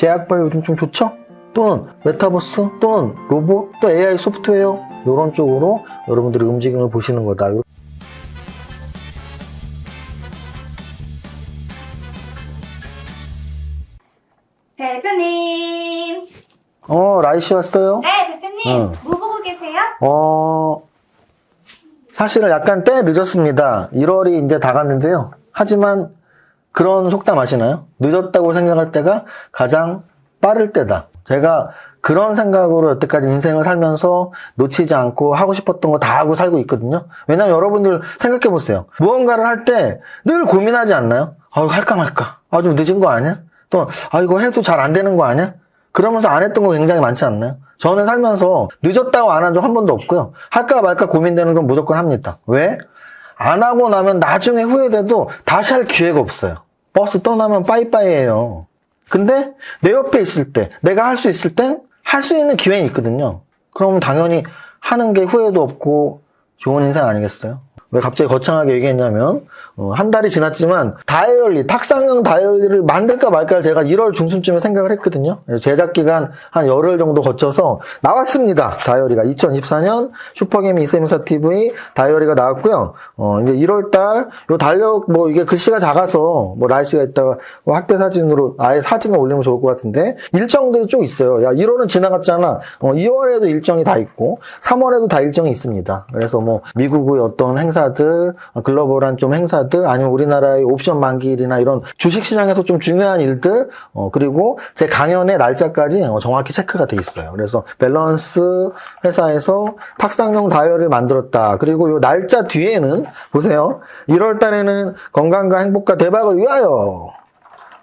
제약바이오 요즘 좀 좋죠? 또는 메타버스 또는 로봇 또 AI 소프트웨어 이런 쪽으로 여러분들이 움직임을 보시는 거다. 대표님. 어 라이씨 왔어요? 네, 대표님. 응. 뭐 보고 계세요? 어 사실은 약간 때 늦었습니다. 1월이 이제 다 갔는데요. 하지만 그런 속담 아시나요? 늦었다고 생각할 때가 가장 빠를 때다. 제가 그런 생각으로 여태까지 인생을 살면서 놓치지 않고 하고 싶었던 거 다 하고 살고 있거든요. 왜냐면 여러분들 생각해 보세요. 무언가를 할 때 늘 고민하지 않나요? 아, 이거 할까 말까? 아, 좀 늦은 거 아니야? 또, 아, 이거 해도 잘 안 되는 거 아니야? 그러면서 안 했던 거 굉장히 많지 않나요? 저는 살면서 늦었다고 안 한 적 한 번도 없고요. 할까 말까 고민되는 건 무조건 합니다. 왜? 안 하고 나면 나중에 후회돼도 다시 할 기회가 없어요. 버스 떠나면 빠이빠이예요. 근데 내 옆에 있을 때, 내가 할 수 있을 땐 할 수 있는 기회는 있거든요. 그럼 당연히 하는 게 후회도 없고 좋은 인생 아니겠어요? 왜 갑자기 거창하게 얘기했냐면 어, 한 달이 지났지만 다이어리, 탁상형 다이어리를 만들까 말까 제가 1월 중순쯤에 생각을 했거든요. 제작 기간 한 열흘 정도 거쳐서 나왔습니다. 다이어리가 2024년 슈퍼게임 이세미사 TV 다이어리가 나왔고요. 어, 이제 1월 달 요 달력 뭐 이게 글씨가 작아서 뭐 라이씨가 있다가 뭐 확대 사진으로 아예 사진을 올리면 좋을 것 같은데 일정들이 좀 있어요. 야 1월은 지나갔잖아. 어, 2월에도 일정이 다 있고 3월에도 다 일정이 있습니다. 그래서 뭐 미국의 어떤 행사 들, 어, 글로벌한 좀 행사들, 아니면 우리나라의 옵션 만기일이나 이런 주식 시장에서 좀 중요한 일들, 어, 그리고 제 강연의 날짜까지 어, 정확히 체크가 돼 있어요. 그래서 밸런스 회사에서 탁상용 다이어리를 만들었다. 그리고 이 날짜 뒤에는 보세요. 1월 달에는 건강과 행복과 대박을 위하여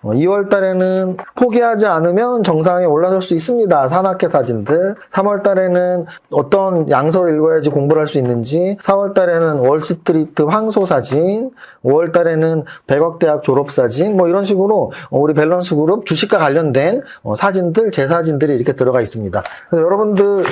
2월 달에는 포기하지 않으면 정상에 올라설 수 있습니다. 산악회 사진들. 3월 달에는 어떤 양서를 읽어야지 공부를 할 수 있는지. 4월 달에는 월스트리트 황소 사진. 5월 달에는 백억대학 졸업 사진. 뭐 이런 식으로 어, 우리 밸런스 그룹 주식과 관련된 어, 사진들, 제 사진들이 이렇게 들어가 있습니다. 그래서 여러분들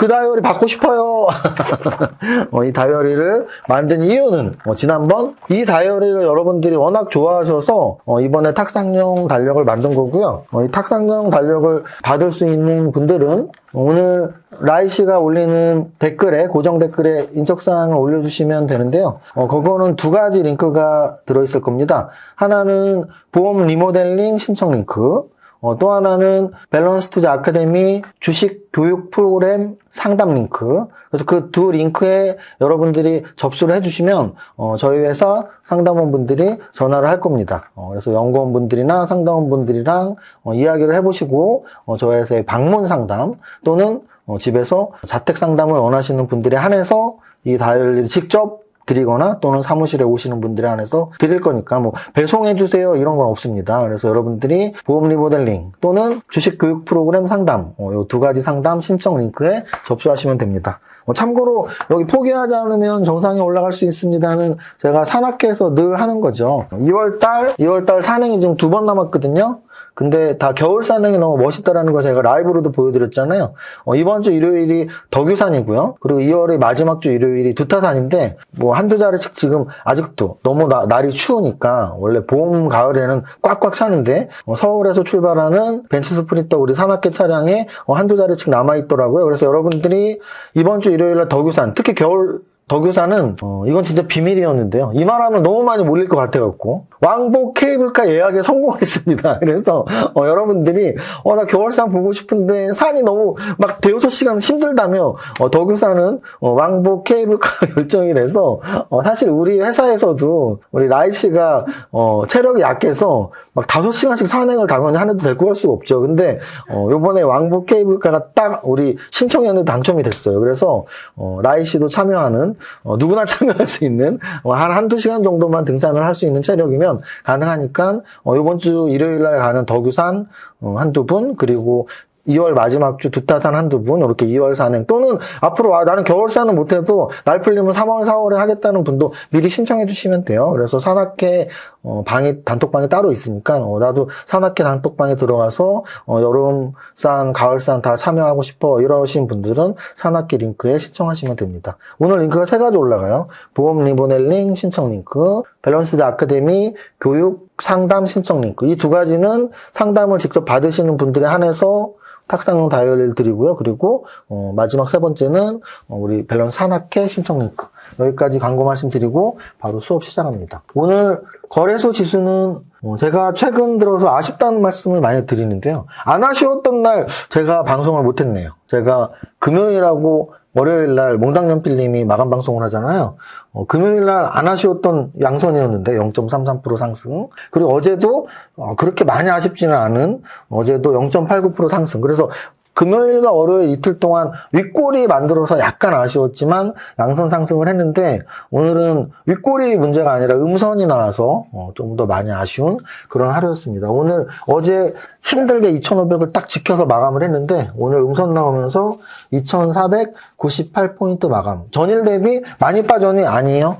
그 다이어리 받고 싶어요. 어, 이 다이어리를 만든 이유는 어, 지난번 이 다이어리를 여러분들이 워낙 좋아하셔서 어, 이번에 탁상용 달력을 만든 거고요. 어, 이 탁상용 달력을 받을 수 있는 분들은 오늘 라이 씨가 올리는 댓글에 고정 댓글에 인적사항을 올려주시면 되는데요. 어, 그거는 두 가지 링크가 들어있을 겁니다. 하나는 보험 리모델링 신청 링크. 어, 또 하나는 밸런스 투자 아카데미 주식 교육 프로그램 상담 링크. 그래서 그 두 링크에 여러분들이 접수를 해주시면, 어, 저희 회사 상담원 분들이 전화를 할 겁니다. 어, 그래서 연구원 분들이나 상담원 분들이랑 어, 이야기를 해보시고, 어, 저희 회사의 방문 상담 또는 어, 집에서 자택 상담을 원하시는 분들에 한해서 이 다이얼리를 직접 드리거나 또는 사무실에 오시는 분들에 한해서 드릴 거니까 뭐 배송해 주세요 이런 건 없습니다. 그래서 여러분들이 보험 리모델링 또는 주식 교육 프로그램 상담 이두 가지 상담 신청 링크에 접수하시면 됩니다. 어, 참고로 여기 포기하지 않으면 정상에 올라갈 수 있습니다는 제가 산악회에서 늘 하는 거죠. 2월달 2월달 산행이 지금 두 번 남았거든요. 근데 다 겨울 산행이 너무 멋있다라는 거 제가 라이브로도 보여드렸잖아요. 어, 이번 주 일요일이 덕유산이고요. 그리고 2월의 마지막 주 일요일이 두타산인데 뭐 한두 자리씩 지금 아직도 너무 나- 날이 추우니까 원래 봄 가을에는 꽉꽉 차는데 어, 서울에서 출발하는 벤츠 스프린터 우리 산악회 차량에 어, 한두 자리씩 남아 있더라고요. 그래서 여러분들이 이번 주 일요일날 덕유산 특히 겨울 덕유사는 어, 이건 진짜 비밀이었는데요. 이 말하면 너무 많이 몰릴 것 같아갖고 왕복 케이블카 예약에 성공했습니다. 그래서 어, 여러분들이 어, 나 겨울산 보고 싶은데 산이 너무 막 대여섯 시간 힘들다며 어, 덕유사는 어, 왕복 케이블카 결정이 돼서 어, 사실 우리 회사에서도 우리 라이 씨가 어, 체력이 약해서 막 다섯 시간씩 산행을 당연히 하는데 데리고 갈 수가 없죠. 근데 어, 요번에 왕복 케이블카가 딱 우리 신청했는데 당첨이 됐어요. 그래서 어, 라이 씨도 참여하는 어, 누구나 참여할 수 있는 어, 한 한두 시간 정도만 등산을 할 수 있는 체력이면 가능하니까 어, 이번 주 일요일 날 가는 덕유산 어, 한두 분 그리고 2월 마지막 주 두타산 한두 분 이렇게 2월 산행 또는 앞으로 아, 나는 겨울 산은 못해도 날 풀리면 3월 4월에 하겠다는 분도 미리 신청해 주시면 돼요. 그래서 산악회 어, 방이 단톡방이 따로 있으니까 어, 나도 산악회 단톡방에 들어가서 어, 여름산, 가을산 다 참여하고 싶어 이러신 분들은 산악회 링크에 신청하시면 됩니다. 오늘 링크가 세 가지 올라가요. 보험 리보넬링 신청 링크, 밸런스드 아카데미 교육 상담 신청 링크 이 두 가지는 상담을 직접 받으시는 분들에 한해서 탁상용 다이어리를 드리고요. 그리고 어, 마지막 세 번째는 어, 우리 밸런스 산악회 신청 링크 여기까지 광고 말씀드리고 바로 수업 시작합니다. 오늘 거래소 지수는 어, 제가 최근 들어서 아쉽다는 말씀을 많이 드리는데요. 안 아쉬웠던 날 제가 방송을 못했네요. 제가 금요일하고 월요일 날 몽당연필님이 마감 방송을 하잖아요. 어, 금요일 날 안 아쉬웠던 양선이었는데 0.33% 상승. 그리고 어제도 어, 그렇게 많이 아쉽지는 않은 어제도 0.89% 상승. 그래서 금요일과 월요일 이틀 동안 윗골이 만들어서 약간 아쉬웠지만 양선 상승을 했는데 오늘은 윗골이 문제가 아니라 음선이 나와서 어, 좀더 많이 아쉬운 그런 하루였습니다. 오늘 어제 힘들게 2,500을 딱 지켜서 마감을 했는데 오늘 음선 나오면서 2,498포인트 마감. 전일 대비 많이 빠졌니? 아니에요.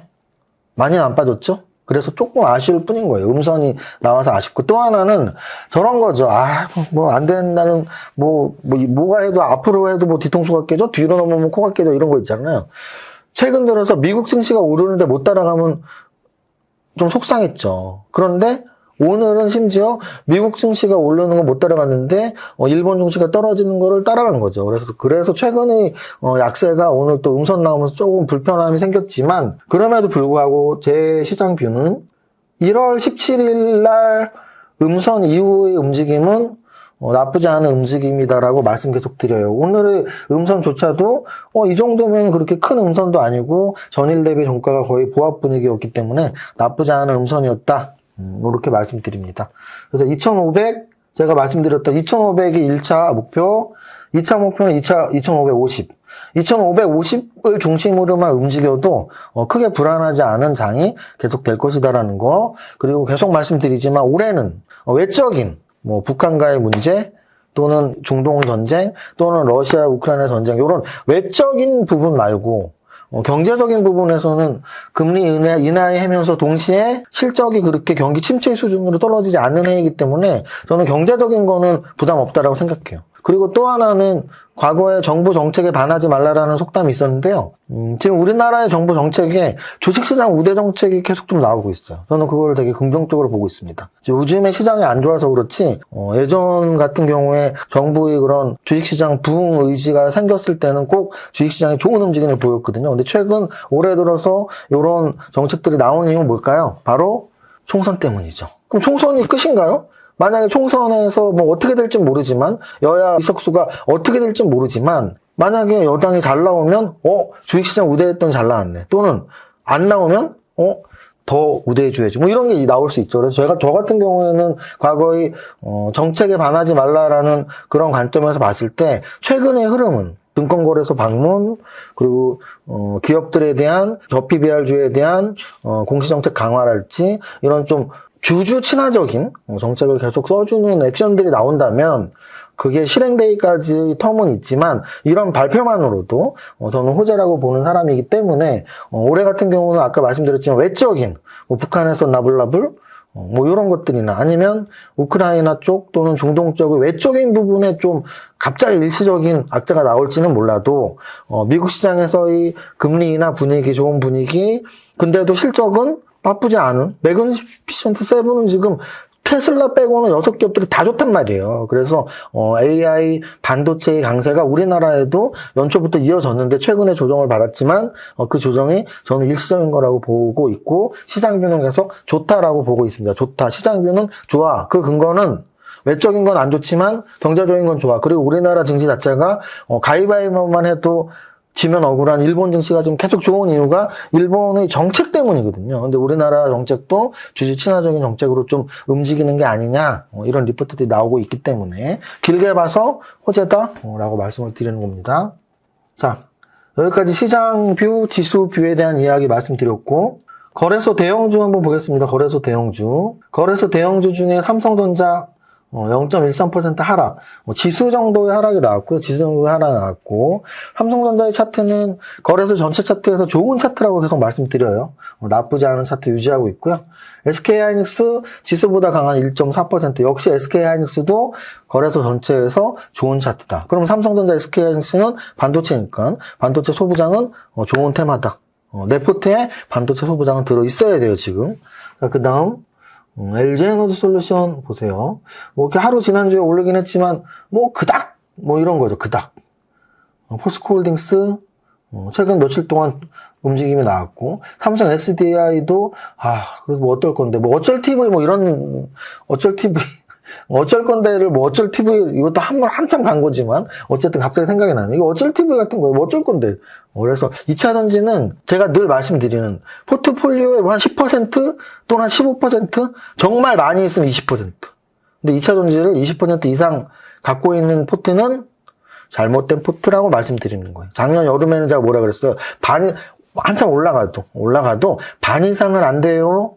많이 안 빠졌죠? 그래서 조금 아쉬울 뿐인 거예요. 음선이 나와서 아쉽고 또 하나는 저런 거죠. 아, 뭐 안 된다는 뭐, 뭐 뭐가 해도 앞으로 해도 뭐 뒤통수가 깨져 뒤로 넘으면 코가 깨져 이런 거 있잖아요. 최근 들어서 미국 증시가 오르는데 못 따라가면 좀 속상했죠. 그런데 오늘은 심지어 미국 증시가 오르는 거 못 따라갔는데 어, 일본 증시가 떨어지는 거를 따라간 거죠. 그래서 그래서 최근에 어, 약세가 오늘 또 음선 나오면서 조금 불편함이 생겼지만 그럼에도 불구하고 제 시장 뷰는 1월 17일 날 음선 이후의 움직임은 어, 나쁘지 않은 움직임이다라고 말씀 계속 드려요. 오늘의 음선조차도 어, 이 정도면 그렇게 큰 음선도 아니고 전일 대비 종가가 거의 보합 분위기였기 때문에 나쁘지 않은 음선이었다. 음, 이렇게 말씀드립니다. 그래서 2,500 제가 말씀드렸던 2,500이 1차 목표, 2차 목표는 2차 2,550. 2,550을 중심으로만 움직여도 어, 크게 불안하지 않은 장이 계속 될 것이다라는 거. 그리고 계속 말씀드리지만 올해는 어, 외적인 뭐 북한과의 문제 또는 중동 전쟁 또는 러시아 우크라이나 전쟁 이런 외적인 부분 말고 어, 경제적인 부분에서는 금리 인하, 인하에 하면서 동시에 실적이 그렇게 경기 침체 수준으로 떨어지지 않는 해이기 때문에 저는 경제적인 거는 부담 없다라고 생각해요. 그리고 또 하나는 과거에 정부 정책에 반하지 말라라는 속담이 있었는데요. 음, 지금 우리나라의 정부 정책에 주식시장 우대 정책이 계속 좀 나오고 있어요. 저는 그걸 되게 긍정적으로 보고 있습니다. 요즘에 시장이 안 좋아서 그렇지 어, 예전 같은 경우에 정부의 그런 주식시장 부흥 의지가 생겼을 때는 꼭 주식시장이 좋은 움직임을 보였거든요. 근데 최근 올해 들어서 이런 정책들이 나온 이유는 뭘까요? 바로 총선 때문이죠. 그럼 총선이 끝인가요? 만약에 총선에서 뭐 어떻게 될지 모르지만 여야 의석수가 어떻게 될지 모르지만 만약에 여당이 잘 나오면 어 주식시장 우대했던 잘 나왔네 또는 안 나오면 어 더 우대해줘야지. 뭐 이런 게 나올 수 있죠. 그래서 제가 저 같은 경우에는 과거의 어, 정책에 반하지 말라라는 그런 관점에서 봤을 때 최근의 흐름은 증권거래소 방문 그리고 어, 기업들에 대한 저피 비할주에 대한 어, 공시정책 강화랄지 이런 좀 주주 친화적인 어, 정책을 계속 써주는 액션들이 나온다면 그게 실행되기까지 텀은 있지만 이런 발표만으로도 어, 저는 호재라고 보는 사람이기 때문에 어, 올해 같은 경우는 아까 말씀드렸지만 외적인 뭐 북한에서 나불나불 어, 뭐 이런 것들이나 아니면 우크라이나 쪽 또는 중동 쪽의 외적인 부분에 좀 갑자기 일시적인 악재가 나올지는 몰라도 어, 미국 시장에서의 금리나 분위기 좋은 분위기 근데도 실적은 나쁘지 않은 매그니피션트 세븐은 지금 테슬라 빼고는 여섯 기업들이 다 좋단 말이에요. 그래서 어, AI 반도체의 강세가 우리나라에도 연초부터 이어졌는데 최근에 조정을 받았지만 어, 그 조정이 저는 일시적인 거라고 보고 있고 시장뷰는 계속 좋다라고 보고 있습니다. 좋다. 시장뷰는 좋아. 그 근거는 외적인 건 안 좋지만 경제적인 건 좋아. 그리고 우리나라 증시 자체가 어, 가위바위보만 해도 지면 억울한 일본 증시가 지금 계속 좋은 이유가 일본의 정책 때문이거든요. 근데 우리나라 정책도 주주 친화적인 정책으로 좀 움직이는 게 아니냐 어, 이런 리포트들이 나오고 있기 때문에 길게 봐서 호재다라고 말씀을 드리는 겁니다. 자 여기까지 시장 뷰, 지수 뷰에 대한 이야기 말씀드렸고 거래소 대형주 한번 보겠습니다. 거래소 대형주. 거래소 대형주 중에 삼성전자 어, 0.13% 하락. 뭐 지수 정도의 하락이 나왔고요. 지수 정도의 하락이 나왔고, 삼성전자의 차트는 거래소 전체 차트에서 좋은 차트라고 계속 말씀드려요. 어, 나쁘지 않은 차트 유지하고 있고요. SK하이닉스 지수보다 강한 1.4% 역시 SK하이닉스도 거래소 전체에서 좋은 차트다. 그럼 삼성전자 SK하이닉스는 반도체니까 반도체 소부장은 어, 좋은 테마다. 어, 내 포트에 반도체 소부장은 들어 있어야 돼요 지금. 그 다음 LG 에너지 솔루션 보세요. 뭐 이렇게 하루 지난주에 오르긴 했지만 뭐 그닥 뭐 이런 거죠 그닥. 어, 포스코홀딩스 어, 최근 며칠 동안 움직임이 나왔고 삼성 SDI도 아 그래서 뭐 어떨 건데 뭐 어쩔 TV 뭐 이런 어쩔 TV 어쩔 건데를 뭐 어쩔 TV 이것도 한 번 한참 간 거지만 어쨌든 갑자기 생각이 나네 이거 어쩔 TV 같은 거예요 뭐 어쩔 건데 어, 그래서 2차 전지는 제가 늘 말씀드리는 포트폴리오의 한 10% 또는 한15% 정말 많이 있으면 20% 근데 2차 전지를 20% 이상 갖고 있는 포트는 잘못된 포트라고 말씀드리는 거예요. 작년 여름에는 제가 뭐라 그랬어요? 반, 한참 올라가도, 올라가도 반 이상은 안 돼요.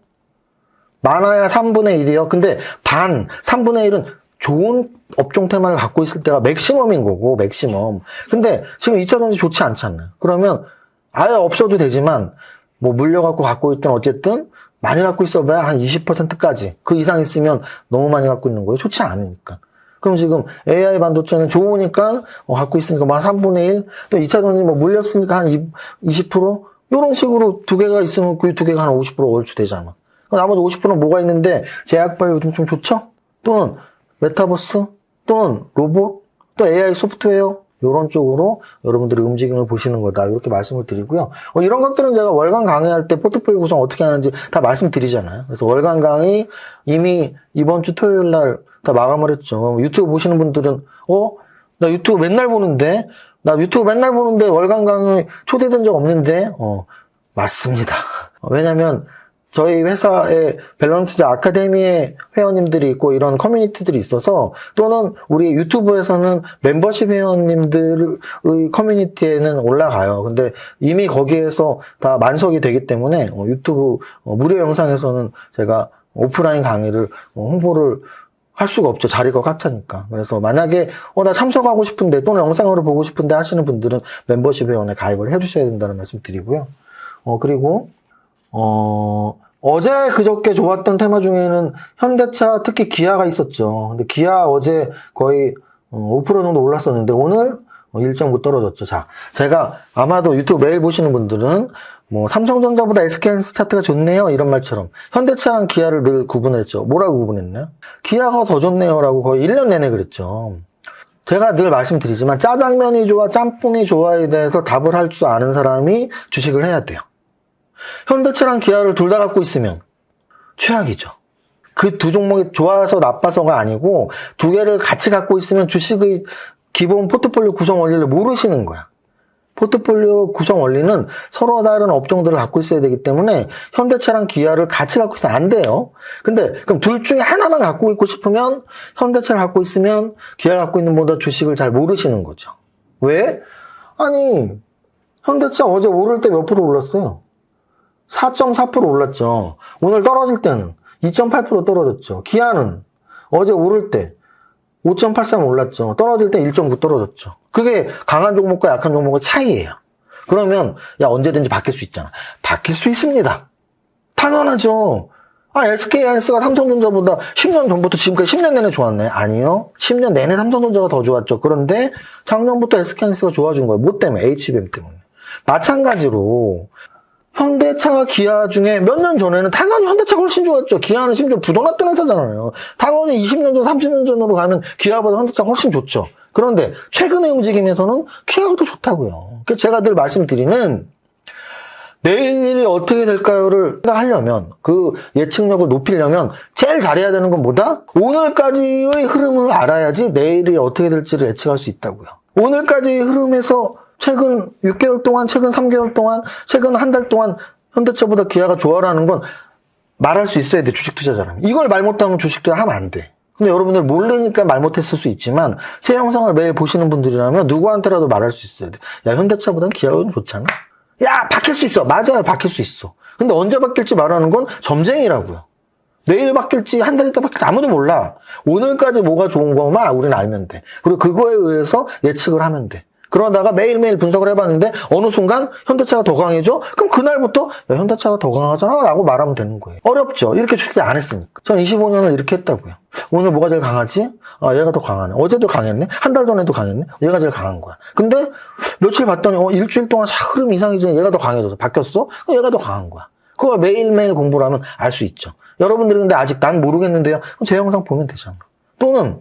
많아야 3분의 1이요. 근데 반, 3분의 1은 좋은 업종 테마를 갖고 있을 때가 맥시멈인 거고, 맥시멈. 근데 지금 2차 전지 좋지 않잖아요. 그러면 아예 없어도 되지만, 뭐 물려갖고 갖고 있든 어쨌든 많이 갖고 있어봐야 한 20%까지. 그 이상 있으면 너무 많이 갖고 있는 거예요. 좋지 않으니까. 그럼 지금 AI 반도체는 좋으니까 어, 갖고 있으니까 뭐한 3분의 1, 또 2차 전지 뭐 물렸으니까 한 20%? 이런 식으로 두 개가 있으면 그 두 개가 한 50% 얼추 되잖아. 나머지 50%는 뭐가 있는데 제약바이오 요즘 좀 좋죠? 또는 메타버스? 또는 로봇? 또 AI 소프트웨어? 이런 쪽으로 여러분들이 움직임을 보시는 거다. 이렇게 말씀을 드리고요. 어, 이런 것들은 제가 월간 강의할 때 포트폴리오 구성 어떻게 하는지 다 말씀드리잖아요. 그래서 월간 강의 이미 이번 주 토요일 날 다 마감을 했죠. 유튜브 보시는 분들은, 어? 나 유튜브 맨날 보는데? 나 유튜브 맨날 보는데 월간 강의 초대된 적 없는데? 어, 맞습니다. 왜냐면, 저희 회사에 밸런스자 아카데미의 회원님들이 있고 이런 커뮤니티들이 있어서 또는 우리 유튜브에서는 멤버십 회원님들의 커뮤니티에는 올라가요. 근데 이미 거기에서 다 만석이 되기 때문에 어, 유튜브 어, 무료 영상에서는 제가 오프라인 강의를 어, 홍보를 할 수가 없죠. 자리가 꽉 차니까. 그래서 만약에 어 나 참석하고 싶은데 또는 영상으로 보고 싶은데 하시는 분들은 멤버십 회원에 가입을 해주셔야 된다는 말씀 드리고요. 어 그리고 어 어제 그저께 좋았던 테마 중에는 현대차 특히 기아가 있었죠. 근데 기아 어제 거의 어, 5% 정도 올랐었는데 오늘 1.9 떨어졌죠. 자, 제가 아마도 유튜브 매일 보시는 분들은 뭐 삼성전자보다 SK하이닉스 차트가 좋네요 이런 말처럼 현대차랑 기아를 늘 구분했죠. 뭐라고 구분했나요? 기아가 더 좋네요라고 거의 1년 내내 그랬죠. 제가 늘 말씀드리지만 짜장면이 좋아 짬뽕이 좋아에 대해서 답을 할 줄 아는 사람이 주식을 해야 돼요. 현대차랑 기아를 둘 다 갖고 있으면 최악이죠. 그 두 종목이 좋아서 나빠서가 아니고 두 개를 같이 갖고 있으면 주식의 기본 포트폴리오 구성 원리를 모르시는 거야. 포트폴리오 구성 원리는 서로 다른 업종들을 갖고 있어야 되기 때문에 현대차랑 기아를 같이 갖고 있으면 안 돼요. 근데 그럼 둘 중에 하나만 갖고 있고 싶으면 현대차를 갖고 있으면 기아를 갖고 있는 보다 주식을 잘 모르시는 거죠. 왜? 아니 현대차 어제 오를 때 몇 프로 올랐어요? 4.4% 올랐죠. 오늘 떨어질 때는 2.8% 떨어졌죠. 기아는 어제 오를 때 5.83 올랐죠. 떨어질 때 1.9 떨어졌죠. 그게 강한 종목과 약한 종목의 차이예요. 그러면 야 언제든지 바뀔 수 있잖아. 바뀔 수 있습니다. 당연하죠. 아, SK하이닉스가 삼성전자보다 10년 전부터 지금까지 10년 내내 좋았네. 아니요. 10년 내내 삼성전자가 더 좋았죠. 그런데 작년부터 SK하이닉스가 좋아진 거예요. 뭐 때문에? HBM 때문에. 마찬가지로 현대차와 기아 중에 몇 년 전에는 당연히 현대차가 훨씬 좋았죠. 기아는 심지어 부도났던 회사잖아요. 당연히 20년 전, 30년 전으로 가면 기아보다 현대차가 훨씬 좋죠. 그런데 최근의 움직임에서는 기아가 더 좋다고요. 제가 늘 말씀드리는 내일 일이 어떻게 될까요를 하려면 그 예측력을 높이려면 제일 잘해야 되는 건 뭐다? 오늘까지의 흐름을 알아야지 내일이 어떻게 될지를 예측할 수 있다고요. 오늘까지의 흐름에서 최근 6개월 동안, 최근 3개월 동안, 최근 한 달 동안 현대차보다 기아가 좋아라는 건 말할 수 있어야 돼, 주식 투자자라면. 이걸 말 못하면 주식 투자 하면 안 돼. 근데 여러분들 모르니까 말 못했을 수 있지만, 제 영상을 매일 보시는 분들이라면 누구한테라도 말할 수 있어야 돼. 야, 현대차보단 기아가 좀 좋잖아? 야, 바뀔 수 있어. 맞아요, 바뀔 수 있어. 근데 언제 바뀔지 말하는 건 점쟁이라고요. 내일 바뀔지 한 달 있다 바뀔지 아무도 몰라. 오늘까지 뭐가 좋은 거만 우리는 알면 돼. 그리고 그거에 의해서 예측을 하면 돼. 그러다가 매일매일 분석을 해봤는데 어느 순간 현대차가 더 강해져? 그럼 그날부터 야, 현대차가 더 강하잖아 라고 말하면 되는 거예요. 어렵죠. 이렇게 출제 안 했으니까. 전 25년을 이렇게 했다고요. 오늘 뭐가 제일 강하지? 아, 얘가 더 강하네. 어제도 강했네? 한 달 전에도 강했네? 얘가 제일 강한 거야. 근데 며칠 봤더니 어, 일주일 동안 자 흐름 이상해지니 얘가 더 강해져서 바뀌었어? 얘가 더 강한 거야. 그걸 매일매일 공부를 하면 알 수 있죠. 여러분들이 근데 아직 난 모르겠는데요. 그럼 제 영상 보면 되잖아. 또는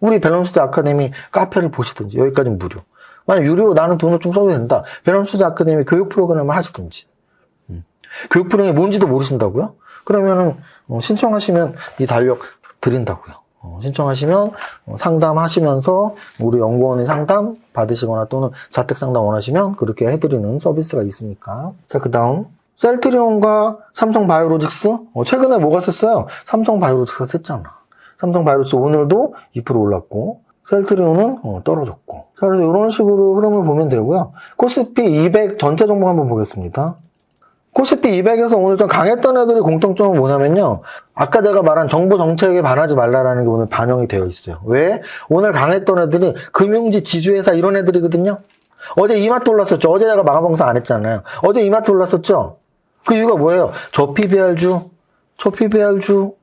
우리 밸런스드 아카데미 카페를 보시든지 여기까지는 무료. 만약 유료 나는 돈을 좀 써도 된다. 밸런스드 아카데미 교육 프로그램을 하시든지. 음. 교육 프로그램이 뭔지도 모르신다고요? 그러면은 어, 신청하시면 이 달력 드린다고요. 어, 신청하시면 어, 상담하시면서 우리 연구원의 상담 받으시거나 또는 자택 상담 원하시면 그렇게 해드리는 서비스가 있으니까. 자, 그 다음. 셀트리온과 삼성 바이오로직스? 어, 최근에 뭐가 셌어요? 삼성 바이오로직스가 셌잖아. 삼성 바이오로직스 오늘도 2% 올랐고, 셀트리온은 어, 떨어졌고. 자, 그래서 이런 식으로 흐름을 보면 되고요. 코스피 200 전체 종목 한번 보겠습니다. 코스피 200에서 오늘 좀 강했던 애들의 공통점은 뭐냐면요. 아까 제가 말한 정부 정책에 반하지 말라라는 게 오늘 반영이 되어 있어요. 왜? 오늘 강했던 애들이 금융지 지주회사 이런 애들이거든요. 어제 이마트 올랐었죠. 어제 내가 마감봉사 안 했잖아요. 어제 이마트 올랐었죠. 그 이유가 뭐예요? 저 PBR주, 저 PBR주.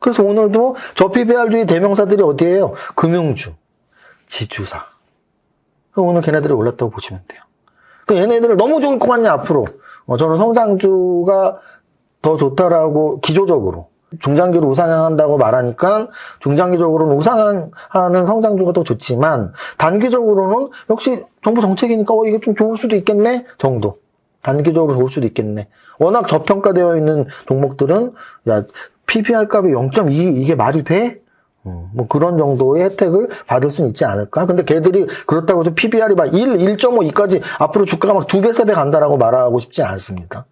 그래서 오늘도 저 PBR주의 대명사들이 어디예요? 금융주, 지주사. 오늘 걔네들이 올랐다고 보시면 돼요. 그 얘네들을 너무 좋을 것 같냐, 앞으로. 어, 저는 성장주가 더 좋다라고 기조적으로. 중장기로 우상향한다고 말하니까 중장기적으로는 우상향하는 성장주가 더 좋지만 단기적으로는 역시 정부 정책이니까 어, 이게 좀 좋을 수도 있겠네 정도. 단기적으로 좋을 수도 있겠네. 워낙 저평가되어 있는 종목들은 야 PBR 값이 0.2 이게 말이 돼? 음, 뭐 그런 정도의 혜택을 받을 수는 있지 않을까? 근데 걔들이 그렇다고 해서 PBR이 막 1, 1.5, 2까지 앞으로 주가가 막 두 배, 세 배 간다라고 말하고 싶지 않습니다.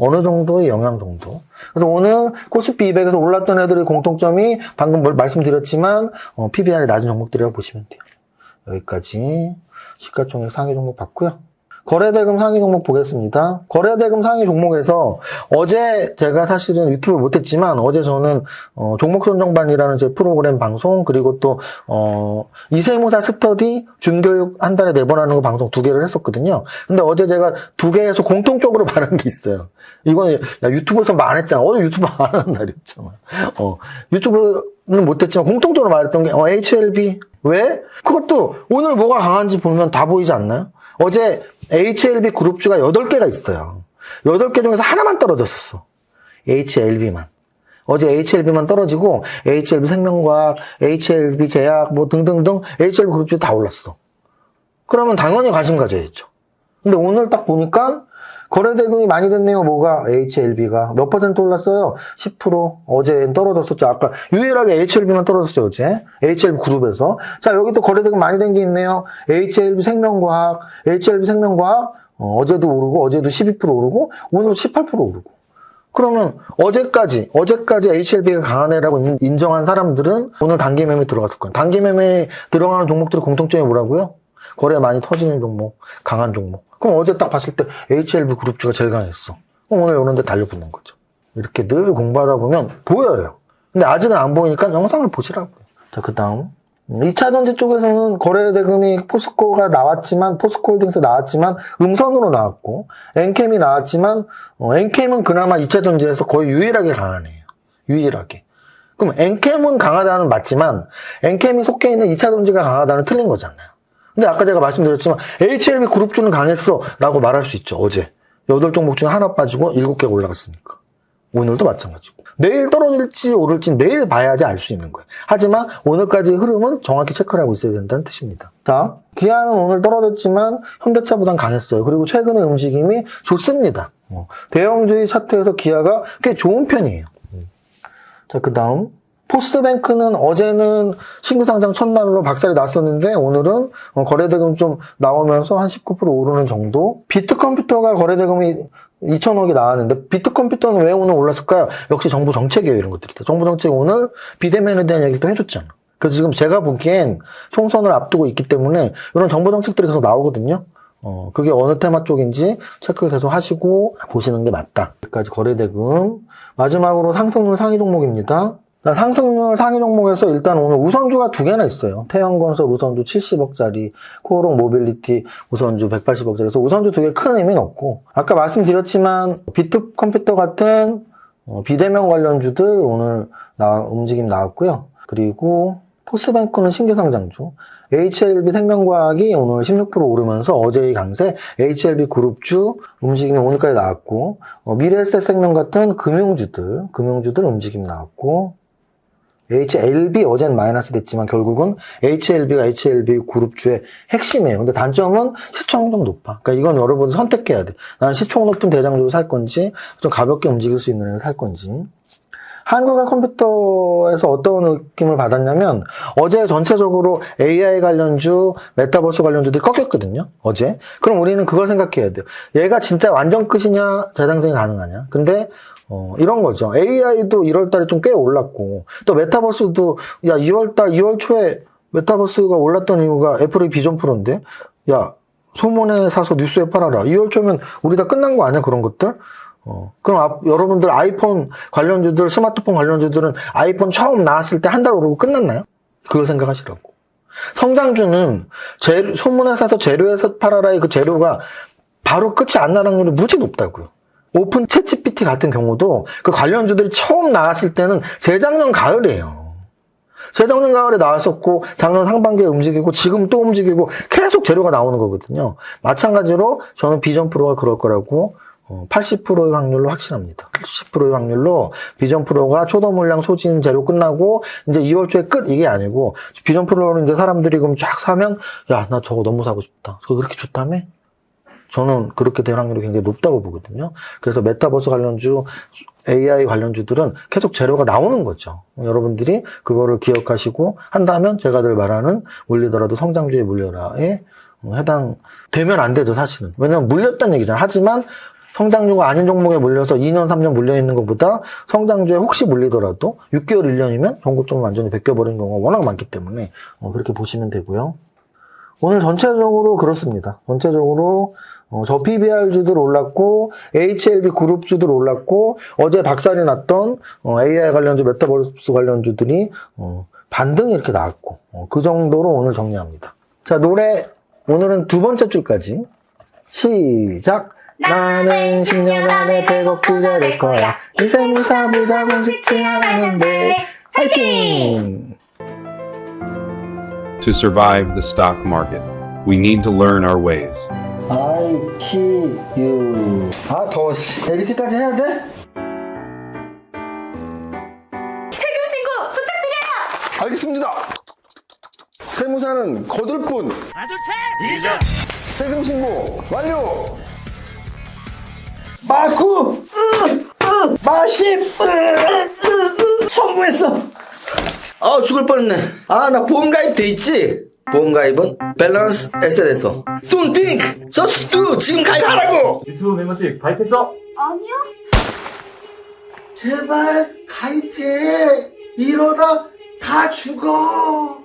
어느 정도의 영향 정도. 그래서 오늘 코스피 200에서 올랐던 애들의 공통점이 방금 뭘 말씀드렸지만 어, PBR이 낮은 종목들이라고 보시면 돼요. 여기까지 시가총액 상위 종목 봤고요. 거래대금 상위 종목 보겠습니다. 거래대금 상위 종목에서 어제 제가 사실은 유튜브 못했지만 어제 저는 어, 종목 선정반이라는 제 프로그램 방송 그리고 또 어, 이세무사 스터디 준교육 한 달에 네 번 하는 거 방송 두 개를 했었거든요. 근데 어제 제가 두 개에서 공통적으로 말한 게 있어요. 이건 야, 유튜브에서 말했잖아. 어제 유튜브 안 하는 날이었잖아. 어, 유튜브는 못했지만 공통적으로 말했던 게 어, HLB 왜? 그것도 오늘 뭐가 강한지 보면 다 보이지 않나요? 어제 HLB 그룹주가 8개가 있어요. 8개 중에서 하나만 떨어졌었어. HLB만. 어제 HLB만 떨어지고 HLB 생명과학, HLB 제약 뭐 등등등 HLB 그룹주 다 올랐어. 그러면 당연히 관심 가져야죠. 근데 오늘 딱 보니까 거래 대금이 많이 됐네요. 뭐가 HLB가 몇 퍼센트 올랐어요? 10% 어제 떨어졌었죠. 아까 유일하게 HLB만 떨어졌어요. 어제 HLB 그룹에서 자 여기 또 거래 대금 많이 된 게 있네요. HLB 생명과학, HLB 생명과학 어, 제도 오르고 어제도 12% 오르고 오늘 18% 오르고 그러면 어제까지 어제까지 HLB가 강한 애라고 인- 인정한 사람들은 오늘 단기 매매 들어갔을 거예요. 단기 매매에 들어가는 종목들의 공통점이 뭐라고요? 거래 많이 터지는 종목, 강한 종목. 그럼 어제 딱 봤을 때 HLB 그룹주가 제일 강했어. 그럼 오늘 이런 데 달려붙는 거죠. 이렇게 늘 공부하다 보면 보여요. 근데 아직은 안 보이니까 영상을 보시라고요. 자, 그 다음. 2차 전지 쪽에서는 거래대금이 포스코가 나왔지만, 포스코홀딩스 나왔지만, 음선으로 나왔고, 엔캠이 나왔지만, 어, 엔캠은 그나마 2차 전지에서 거의 유일하게 애예요. 유일하게. 그럼 엔캠은 강하다는 맞지만, 엔캠이 속해 있는 2차 전지가 강하다는 틀린 거잖아요. 근데 아까 제가 말씀드렸지만 HLB 그룹주는 강했어 라고 말할 수 있죠 어제. 8종목 중에 하나 빠지고 7개가 올라갔으니까. 오늘도 마찬가지고. 내일 떨어질지 오를지 내일 봐야지 알 수 있는 거예요. 하지만 오늘까지 흐름은 정확히 체크를 하고 있어야 된다는 뜻입니다. 자 기아는 오늘 떨어졌지만 현대차보단 강했어요. 그리고 최근의 움직임이 좋습니다. 어, 대형주의 차트에서 기아가 꽤 좋은 편이에요. 자, 그 다음. 포스트뱅크는 어제는 신규 상장 첫날로 박살이 났었는데 오늘은 어, 거래 대금 좀 나오면서 한 19% 오르는 정도. 비트컴퓨터가 거래 대금이 2천억이 나왔는데 비트컴퓨터는 왜 오늘 올랐을까요? 역시 정부 정책이에요 이런 것들이. 정부 정책 오늘 비대면에 대한 얘기도 해줬잖아. 그래서 지금 제가 보기엔 총선을 앞두고 있기 때문에 이런 정부 정책들이 계속 나오거든요. 어, 그게 어느 테마 쪽인지 체크를 계속 하시고 보시는 게 맞다. 여기까지 거래대금. 마지막으로 상승률 상위 종목입니다. 자, 상승률 상위 종목에서 일단 오늘 우선주가 두 개나 있어요. 태양건설 우선주 70억짜리, 코오롱 모빌리티 우선주 180억짜리. 그래서 우선주 두 개 큰 의미는 없고, 아까 말씀드렸지만, 비트 컴퓨터 같은 어, 비대면 관련주들 오늘 나, 움직임 나왔고요. 그리고 포스뱅크는 신규 상장주. HLB 생명과학이 오늘 16% 오르면서 어제의 강세, HLB 그룹주 움직임이 오늘까지 나왔고, 어, 미래에셋 생명 같은 금융주들, 금융주들 움직임 나왔고, HLB 어제는 마이너스 됐지만 결국은 HLB가 HLB 그룹주의 핵심이에요. 근데 단점은 시총이 좀 높아. 그러니까 이건 여러분 선택해야 돼. 나는 시총 높은 대장주를 살 건지, 좀 가볍게 움직일 수 있는 애를 살 건지. 한국의 컴퓨터에서 어떤 느낌을 받았냐면 어제 전체적으로 AI 관련주, 메타버스 관련주들이 꺾였거든요. 어제. 그럼 우리는 그걸 생각해야 돼요. 얘가 진짜 완전 끝이냐, 재상승이 가능하냐. 근데 어, 이런 거죠. AI도 1월달에 좀 꽤 올랐고 또 메타버스도 야 2월달, 2월 초에 메타버스가 올랐던 이유가 애플의 비전 프로인데 야 소문에 사서 뉴스에 팔아라. 2월 초면 우리 다 끝난 거 아니야 그런 것들? 어, 그럼 앞- 여러분들 아이폰 관련주들, 스마트폰 관련주들은 아이폰 처음 나왔을 때 한 달 오르고 끝났나요? 그걸 생각하시라고. 성장주는 재, 소문에 사서 재료에서 팔아라의 그 재료가 바로 끝이 안 나는 확률이 무지 높다고요. 오픈 챗 GPT 같은 경우도 그 관련주들이 처음 나왔을 때는 재작년 가을이에요. 재작년 가을에 나왔었고 작년 상반기에 움직이고 지금 또 움직이고 계속 재료가 나오는 거거든요. 마찬가지로 저는 비전 프로가 그럴 거라고 어, 80%의 확률로 확신합니다. 80%의 확률로 비전 프로가 초도 물량 소진 재료 끝나고 이제 2월 초에 끝 이게 아니고 비전 프로를 이제 사람들이 그럼 쫙 사면 야 나 저거 너무 사고 싶다. 저거 그렇게 좋다며? 저는 그렇게 될 확률이 굉장히 높다고 보거든요. 그래서 메타버스 관련주, AI 관련주들은 계속 재료가 나오는 거죠. 여러분들이 그거를 기억하시고 한다면 제가 늘 말하는 물리더라도 성장주에 물려라에 해당 되면 안 되죠 사실은. 왜냐면 물렸다는 얘기잖아요. 하지만 성장주가 아닌 종목에 물려서 2년, 3년 물려 있는 것보다 성장주에 혹시 물리더라도 6개월, 1년이면 전고점을 완전히 벗겨버리는 경우가 워낙 많기 때문에 어, 그렇게 보시면 되고요. 오늘 전체적으로 그렇습니다. 전체적으로 어, 저 PBR주들 올랐고 HLB 그룹주들 올랐고 어제 박살이 났던 어, AI 관련주, 메타버스 관련주들이 어, 반등이 이렇게 나왔고 어, 그 정도로 오늘 정리합니다. 자 노래 오늘은 두 번째 줄까지 시작. 나는 10년 안에 100억 부자 될 거야. 이세 무사 부자 공식치 않았는데 화이팅! To survive the stock market, we need to learn our ways. I see you. 아, 더워, 씨. 이렇게까지 해야 돼? 세금 신고 부탁드려요. 알겠습니다. 세무사는 거들 뿐. 하나 둘 셋 이자 세금 신고 완료. 마구, 마십, 성공했어. 아, 죽을 뻔했네. 아, 나 보험 가입 돼 있지? 보험 가입은 밸런스 에셋에서. Don't think, just do. 지금 가입하라고. 유튜브 멤버십 가입했어? 아니요. 제발 가입해. 이러다 다 죽어.